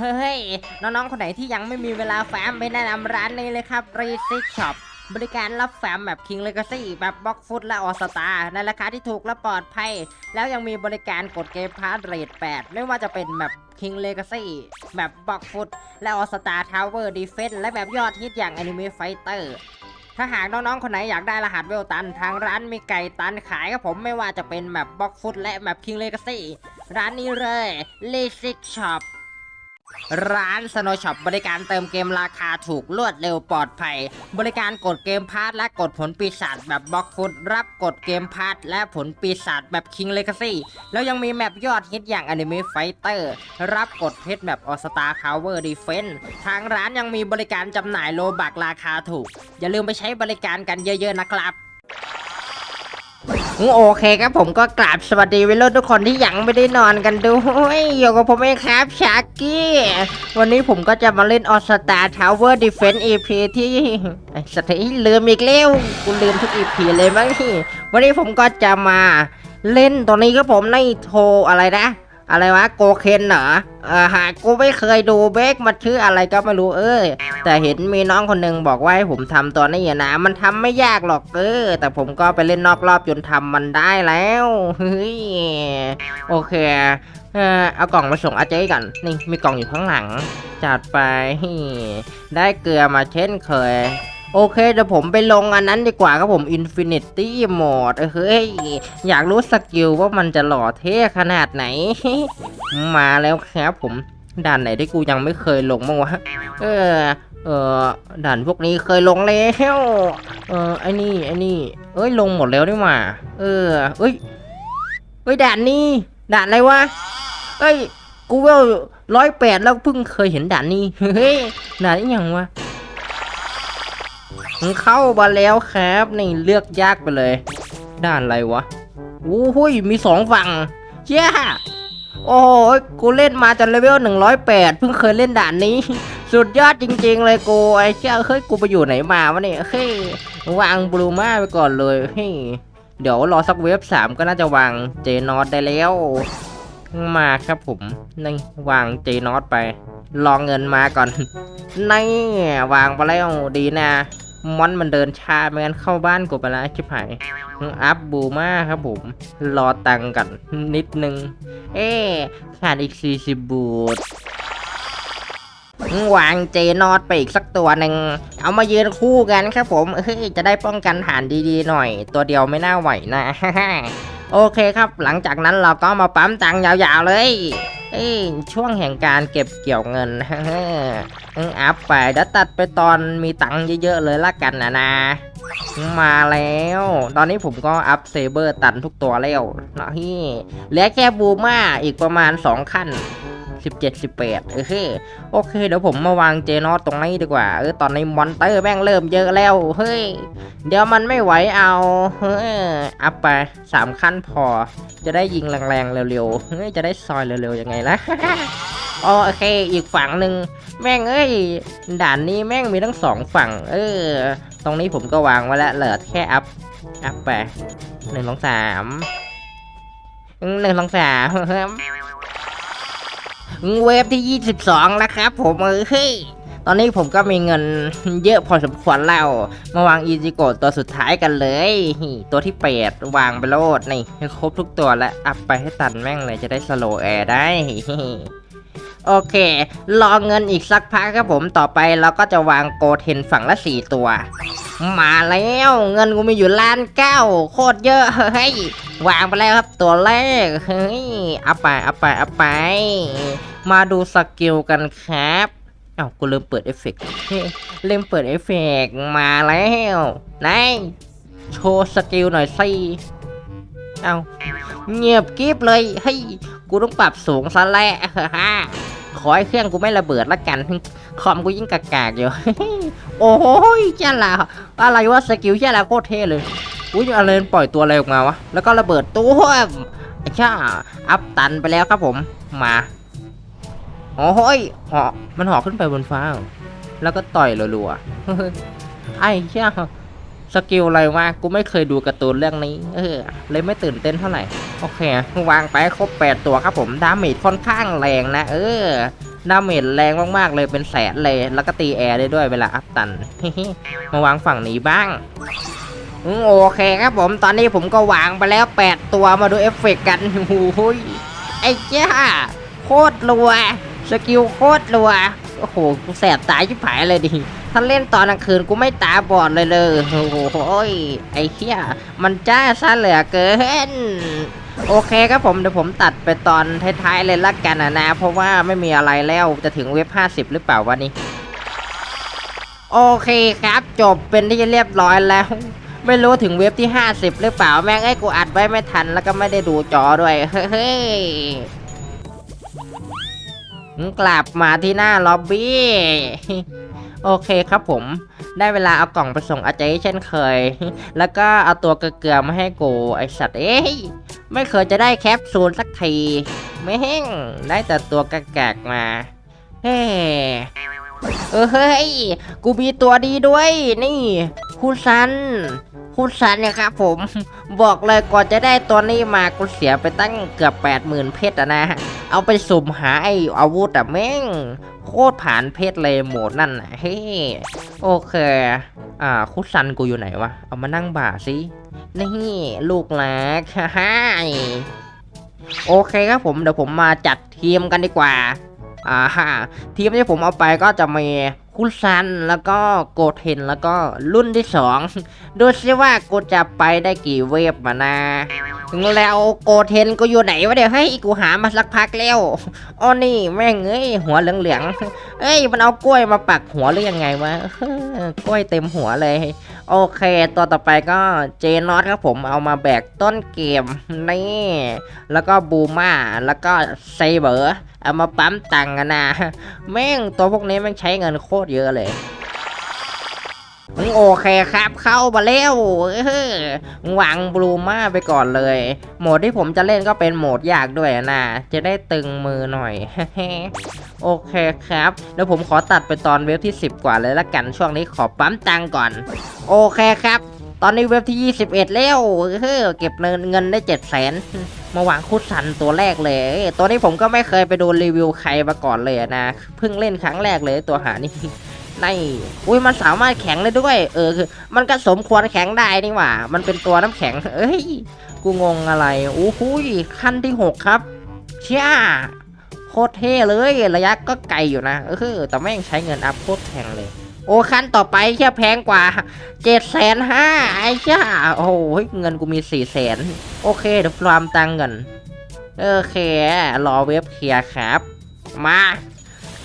เฮ้ย น้องๆ คนไหนที่ยังไม่มีเวลาแฟ้มไปแนะนำร้านนี้เลยครับรีซิกช็อปบริการรับแฟ้มแบบ King Legacy แบบบล็อกฟุตและออสตาในราคาที่ถูกและปลอดภัย แล้วยังมีบริการกดเกมพาร์ทเรท8 ไม่ว่าจะเป็นแบบ King Legacy แบบบล็อกฟุตและออสตาทาวเวอร์ดีเฟนและแบบยอดฮิตอย่าง Anime Fighter ถ้าหากน้องๆ คนไหนอยากได้รหัสเวลตัน ทางร้านมีไก่ตันขายครับผมไม่ว่าจะเป็นแบบบล็อกฟุตและแบบ King Legacy ร้านนี้เลยเลซิกช็อป ร้านสโนช็อปบริการเติมเกมราคาถูกรวดเร็วปลอดภัย บริการกดเกมพาร์ทและกดผลปีศาจแบบบล็อกฟุตรับกดเกมพาร์ทและผลปีศาจแบบ King Legacy แล้วยังมีแมปยอดฮิตอย่าง Anime Fighter รับกดเพชรแบบ All Star Power Defense ทางร้านยังมีบริการจำหน่ายโลบักราคาถูก อย่าลืมไปใช้บริการกันเยอะๆนะครับ โอเคครับผมก็กราบสวัสดีวิลโลทุกคนที่ยังไม่ได้นอนกันด้วยอยู่กับผมเองครับชากี้ วันนี้ผมก็จะมาเล่นออสตาทาวเวอร์ดิเฟนต์ EP ที่สถิติลืมอีกแล้วกูลืมทุกอีพีเลยมั้งที่วันนี้ผมก็จะมาเล่นตัวนี้ครับผมในโทอะไรนะ อะไรวะโกเคนเหรอเออหากูไม่เคยดูเบกมันชื่ออะไรก็ไม่รู้เอ้ยแต่เห็นมีน้องคนหนึ่งบอกว่าให้ผมทำตัวนี้อะนะมันทำไม่ยากหรอกเออแต่ผมก็ไปเล่นนอกรอบจนทำมันได้แล้วเฮ้ยโอเคเออเอากล่องมาส่งอาเจ๊ก่อนนี่มีกล่องอยู่ข้างหลัง จัดไปได้เกลือมาเช่นเคย โอเคเดี๋ยวผมไปลงอันนั้นดีกว่าครับผม Infinity Mode เฮ้ยอยากรู้สกิลว่ามันจะหล่อเท่ขนาดไหน มาแล้วครับผมด่านไหนที่กูยังไม่เคยลงบ้างวะ เออ เออด่านพวกนี้เคยลงแล้ว เออไอ้นี่ไอ้นี่ เอ้ยลงหมดแล้วนี่หว่า เออ เอ้ย เอ้ยด่านนี้ ด่านอะไรวะ เอ้ย กูเวลร้อยแปดแล้วเพิ่งเคยเห็นด่านนี้ เฮ้ยด่านนี้ยังวะ เข้ามาแล้วครับ นี่เลือกยากไปเลยด่านอะไรวะโอ้โหยมีสองฝั่งเจ้าโอ้ยกูเล่นมาจนเลเวล 108 เพิ่งเคยเล่นด่านนี้ สุดยอดจริง ๆ เลยกูไอ้เจ้าเฮ้ยกูไปอยู่ไหนมาวะเนี่ยเฮ้ยวางบลูมาไปก่อนเลยเฮ้ยเดี๋ยวรอสักเวฟสามก็น่าจะวางเจนอตได้แล้ว มาครับผมนี่วางเจนอตไปรอเงินมาก่อนนี่วางไปแล้วดีนะ มอนมันเดินช้าไม่งั้นเข้าบ้านกูไปแล้วชิบหายอัพบูมาครับผม รอตังกันนิดนึง เอ๊ขาดอีก 40 บูทวางเจนอตไปอีกสักตัวหนึ่ง เอามายืนคู่กันครับผม เฮ้ย จะได้ป้องกันฐานดีๆหน่อย ตัวเดียวไม่น่าไหวนะ โอเคครับ หลังจากนั้นเราก็มาปั๊มตังยาวๆเลย เอ้ช่วงแห่งการเก็บเกี่ยวเงินอืมอัพไปเดี๋ยวตัดไปตอนมีตังค์เยอะๆเลยละกันนะนะ มาแล้ว ตอนนี้ผมก็อัพเซเบอร์ตันทุกตัวแล้วนะพี่เหลือแค่บูมาอีกประมาณ 2 ขั้น 17 18เออโอเค เดี๋ยวผมมาวางเจนอตตรงนี้ดีกว่า เออ ตอนนี้มอนเตอร์แม่งเริ่มเยอะแล้ว เฮ้ย เดี๋ยวมันไม่ไหวเอา เฮ้ย อัพไป 3 ขั้นพอ จะได้ยิงแรงๆเร็วๆ เฮ้ย จะได้ซอยเร็วๆยังไงล่ะโอเคอีกฝั่งหนึ่งแม่งเอ้ย ด่านนี้แม่งมีทั้งสองฝั่ง เออ ตรงนี้ผมก็วางไว้แล้วเหลือแค่อัพ อัพไปหนึ่งสองสามหนึ่งสองสาม เวฟที่ยี่สิบสองแล้วครับผมเออเฮ้ยตอนนี้ผมก็มีเงินเยอะพอสมควรแล้ว มาวางอีจิโกะตัวสุดท้ายกันเลย ตัวที่แปดวางไปโลดนี่ให้ครบทุกตัวแล้ว อัพไปให้ตันแม่งเลยจะได้สโลแอร์ได้ โอเค รอเงินอีกสักพักครับผมต่อไปเราก็จะวางโกเทนฝั่งละสี่ตัว มาแล้วเงินกูมีอยู่ล้านเก้าโคตรเยอะเฮ้ยวางไปแล้วครับตัวแรกเฮ้ยเอาไปเอาไปเอาไป มาดูสกิลกันครับอ้าวกูลืมเปิดเอฟเฟกต์เลืมเปิดเอฟเฟกต์มาแล้วนายโชว์สกิลหน่อยสิเอาเงียบกริบเลยเฮ้ยกูต้องปรับสูงซะแล้ว ขอให้เครื่องกูไม่ระเบิดละกัน คอมกูยิ่งกากๆอยู่ โอ้ยเจ้าละอะไรวะสกิลเจ้าละโคตรเท่เลย อุ้ยอะไรมันปล่อยตัวอะไรออกมาวะ แล้วก็ระเบิดตัวไอ้ช่าอัพตันไปแล้วครับผม มาโอ้ยเหาะมันเหาะขึ้นไปบนฟ้า แล้วก็ต่อยรัวๆไอ้เช่า สกิลอะไรวะกูไม่เคยดูการ์ตูนเรื่องนี้ เออ เลยไม่ตื่นเต้นเท่าไหร่ โอเควางไปครบแปดตัวครับผม ดาเมจค่อนข้างแรงนะ เออ ดาเมจแรงมากๆเลยเป็นแสนเลย แล้วก็ตีแอร์ได้ด้วยเวลาอัพตัน มาวางฝั่งนี้บ้างโอเคครับผมตอนนี้ผมก็วางไปแล้ว 8 ตัวมาดูเอฟเฟกต์กันโอ้ยไอ้จ้าโคตรรัว สกิลโคตรรัว โอ้โหแสบตายชิบหายเลยดิ ถ้าเล่นตอนกลางคืนกูไม่ตาบอดเลยเลยโอ้โหไอ้เหี้ยมันจ้าซะเหลือเกินโอเคครับผมเดี๋ยวผมตัดไปตอนท้ายๆเลยละกันนะนะ เพราะว่าไม่มีอะไรแล้วจะถึงเว็บ 50 หรือเปล่าวันนี้โอเคครับจบเป็นที่เรียบร้อยแล้ว ไม่รู้ถึงเว็บที่ 50 หรือเปล่าแม่งไอ้กูอัดไว้ไม่ทันแล้วก็ไม่ได้ดูจอด้วยเฮ้ย กลับมาที่หน้าล็อบบี้ โอเคครับผม ได้เวลาเอากล่องไปส่งอาจเช่นเคย แล้วก็เอาตัวเกลือมาให้กูไอสัตว์เอ้ย ไม่เคยจะได้แคปซูลสักที ไม่แห้งได้แต่ตัวกากๆมา เฮ้เออเฮ้ย กูมีตัวดีด้วย นี่ คุณซัน คุณซันเนี่ยครับผม บอกเลยก่อนจะได้ตัวนี้มากูเสียไปตั้งเกือบแปดหมื่นเพชรอะนะ เอาไปสุ่มหาไอ้อาวุธอะแม่ง โคตรผ่านเพชรเลยโหมดนั่นนะเฮ้โอเค อ่า คุดซันกูอยู่ไหนวะ เอามานั่งบ่าสิ นี่ลูกหลักฮ่าฮ่าโอเคครับผมเดี๋ยวผมมาจัดทีมกันดีกว่า อ่าฮะทีมที่ผมเอาไปก็จะมีคุซันแล้วก็โกเทนแล้วก็รุ่นที่สองดูซิว่ากูจะไปได้กี่เวฟมานะแล้วโกเทนกูอยู่ไหนวะเดี๋ยวให้ยกูหามาสักพักแล้วอ้อนี่แม่งเอ้ยหัวเหลืองๆเอ้ยมันเอากล้วยมาปักหัวหรือยังไงวะกล้วยเต็มหัวเลย โอเคตัวต่อไปก็เจนอตครับผมเอามาแบกต้นเกมนี่แล้วก็บูมาแล้วก็ไซเบอร์เอามาปั๊มตังกันนะแม่งตัวพวกนี้แม่งใช้เงินโคตรเยอะเลยโอเคครับเข้ามาแล้วเออวางบลูมาไปก่อนเลย โหมดที่ผมจะเล่นก็เป็นโหมดยากด้วยนะ จะได้ตึงมือหน่อย โอเคครับ เดี๋ยวผมขอตัดไปตอนเว็บที่ 10 กว่าเลยละกันช่วงนี้ขอปั๊มตังก่อน โอเคครับ ตอนนี้เว็บที่ 21 แล้วเฮ้อเก็บเงินเงินได้7 0 0 0 0 0 มาวางคุดสันตัวแรกเลย ตัวนี้ผมก็ไม่เคยไปดูรีวิวใครมาก่อนเลยนะเพิ่งเล่นครั้งแรกเลยตัวหานี่ในอุ้ยมันสามารถแข็งได้ด้วย เออคือ มันก็สมควรแข็งได้นี่หว่า มันเป็นตัวน้ำแข็ง เอ้ย กูงงอะไรโอ้โหยขั้นที่ 6 ครับ เชี่ยโคตรเท่เลย ระยะก็ไกลอยู่นะ เออแต่แม่งใช้เงินอัพโคตรแพงเลย โอ้ขั้นต่อไปแค่แพงกว่าเจ็ดแสนห้าไอ้จ้าโอ้โหเงินกูมีสี่แสนโอเคเดี๋ยวฟาร์มตังค์กันโอเค รอเว็บเคลียร์ครับ มา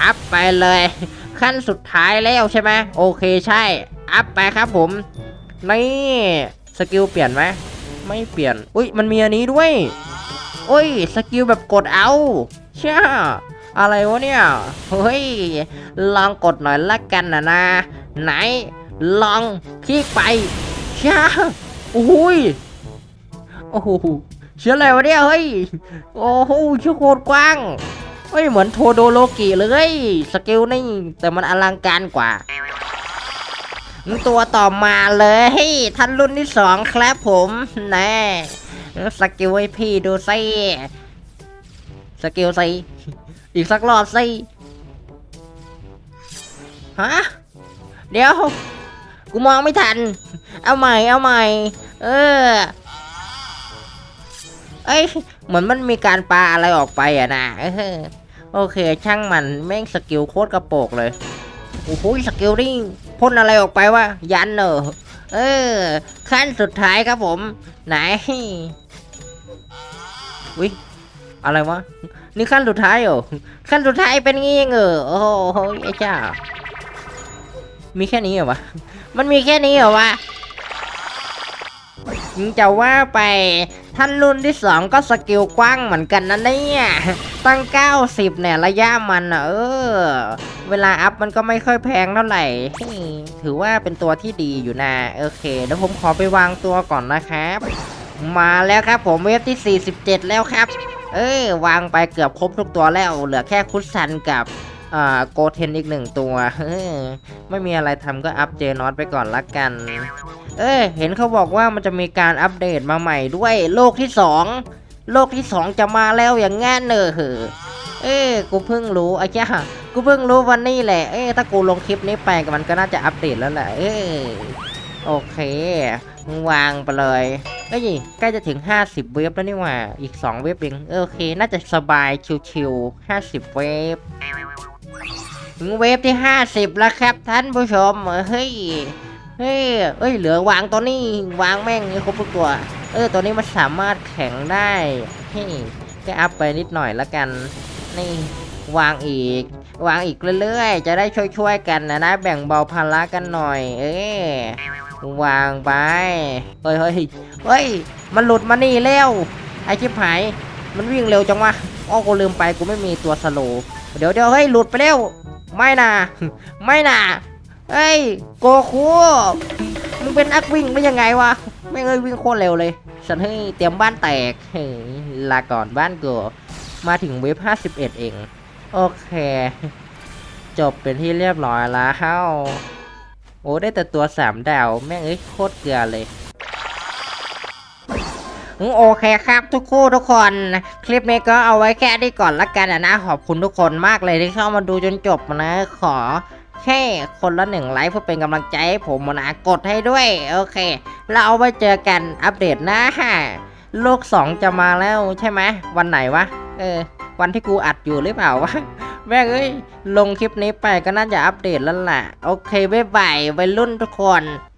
อัพไปเลย ขั้นสุดท้ายแล้วใช่ไหมโอเคใช่ อัพไปครับผม นี่สกิลเปลี่ยนไหมไม่เปลี่ยน อุ้ยมันมีอันนี้ด้วย อุ้ยสกิลแบบกดเอาเช่ อะไรวะเนี่ย เฮ้ย ลองกดหน่อยละกันนะนะ ไหน ลองคลิกไปช่าอุ้ย โอ้โหเชื่ออะไรวะเนี่ย เฮ้ย โอ้โหชื่อโคตรกว้างเฮ้ย เหมือนโทโดโลกิเลย สกิลนี่ แต่มันอลังการกว่าตัวต่อมาเลยท่านรุ่นที่สองครับผมแน่สกิลให้พี่ดูสิสกิลสิ อีกสักรอบสิฮะเดี๋ยว กูมองไม่ทัน เอาใหม่ เอาใหม่ เออ เอ้ย เหมือนมันมีการปาอะไรออกไปอะนะเออโอเค ช่างมันแม่งสกิลโคตรกระโปกเลย โอ้โหสกิลนี่พ่นอะไรออกไปวะ ยันเนอะเออ ขั้นสุดท้ายครับผม ไหนวิอะไรวะ นี่ขั้นสุดท้ายเหรอขั้นสุดท้ายเป็นงี้เงเหรอโอ้โหไอ้เจ้า มีแค่นี้เหรอวะ มันมีแค่นี้เหรอวะมึงจะว่าไปท่านรุ่นที่สองก็สกิลกว้างเหมือนกันนะเนี่ยตั้ง 90 เนี่ยระยะมันอะเออ เวลาอัพมันก็ไม่ค่อยแพงเท่าไหร่ ถือว่าเป็นตัวที่ดีอยู่นะ โอเคเดี๋ยวผมขอไปวางตัวก่อนนะครับ มาแล้วครับผมเวฟที่ 47 แล้วครับ เออวางไปเกือบครบทุกตัวแล้ว เหลือแค่คุชซันกับอ่าโกเทนอีกหนึ่งตัวเออไม่มีอะไรทำก็อัพเจนอตไปก่อนละกัน เออเห็นเขาบอกว่ามันจะมีการอัปเดตมาใหม่ด้วยโลกที่สองโลกที่สองจะมาแล้วอย่างงั้นเนอะเหอะเอ้กูเพิ่งรู้ไอ้จ้ากูเพิ่งรู้วันนี้แหละ เอ้ถ้ากูลงคลิปนี้ไปมันก็น่าจะอัปเดตแล้วแหละ เอ้โอเค วางไปเลยเอ้ยใกล้จะถึง 50 เว็บแล้วนี่หว่า อีก 2 เว็บเองโอเค น่าจะสบายชิวๆ50 เว็บ ถึงเว็บที่ 50 แล้วครับท่านผู้ชม เฮ้ย เฮ้ย เอ้ย เหลือวางตัวนี้ วางแม่งให้ครบทุกตัว เออ ตัวนี้มันสามารถแข็งได้ เฮ้ยก็อัพไปนิดหน่อยละกัน นี่วางอีก วางอีกเรื่อยๆ จะได้ช่วยๆกันนะนะ แบ่งเบาภาระกันหน่อย เอ้ย วางไป เฮ้ยเฮ้ยเฮ้ย มันหลุดมานี่แล้ว ไอชิบหาย มันวิ่งเร็วจังวะอ้อกูลืมไปกูไม่มีตัวสโลเดี๋ยวเดี๋ยวเฮ้ยหลุดไปแล้ว ไม่น่ะ ไม่น่ะ เฮ้ยโกคูมึงเป็นนักวิ่งได้ยังไงวะ ไม่เอ้ยวิ่งโคตรเร็วเลย ฉันให้เตรียมบ้านแตก เฮ้ยลาก่อนบ้านกูมาถึงเว็บ51 เอง โอเค จบเป็นที่เรียบร้อยแล้ว โอ้ได้แต่ตัวสามดาว แม่งเอ้ยโคตรเกลือเลยโอเคครับทุกคู่ทุกคน คลิปนี้ก็เอาไว้แค่นี้ก่อนละกันนะ ขอบคุณทุกคนมากเลยที่เข้ามาดูจนจบนะ ขอแค่คนละหนึ่งไลค์เพื่อเป็นกำลังใจให้ผมนะกดให้ด้วย โอเค แล้วเอาไว้เจอกันอัปเดตนะฮะโลกสองจะมาแล้วใช่ไหมวันไหนวะเออวันที่กูอัดอยู่หรือเปล่าวะ แม่เอ้ย ลงคลิปนี้ไปก็น่าจะอัปเดตแล้วแหละ โอเคบ๊ายบายวัยรุ่นทุกคน